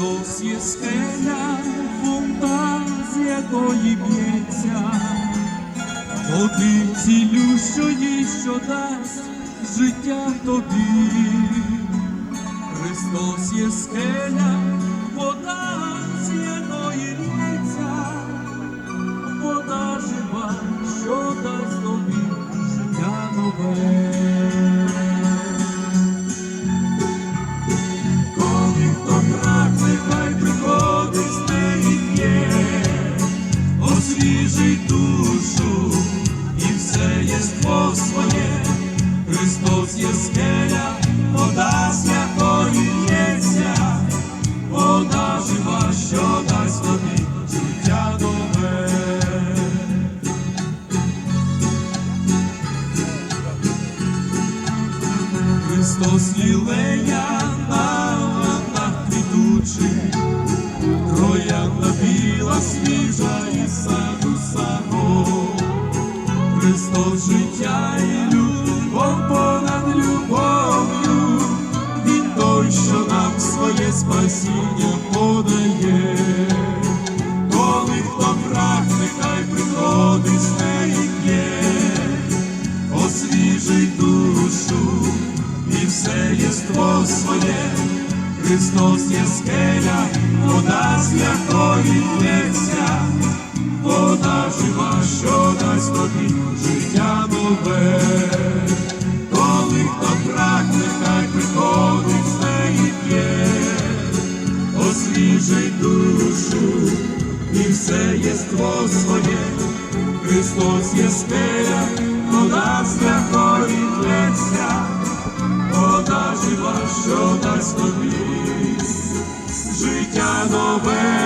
Христос є скеля, фонтан, з якої б'ється, води цілющої, що дасть життя тобі. Христос є скеля, вода, з якої освіжить душу, і все єство своє. Христос є скеля, вода, з якої вода жива, що дасть тобі життя нове. Христос лілея на ланах квітучих, троянда біла, свіжа Христос життя і любов понад любов'ю, Він той, що нам своє спасіння подає. Коли хто прагне, хай приходить з неї п'є, освіжить душу і все єство своє. Христос є скеля, вода, з якої лється, вода жива, що дасть тобі життя нове. Коли хто прагне, хай приходить з неї п'є, освіжить душу і все єство своє. Христос є скеля, вода, якої лється, вода жива, що дасть тобі життя нове.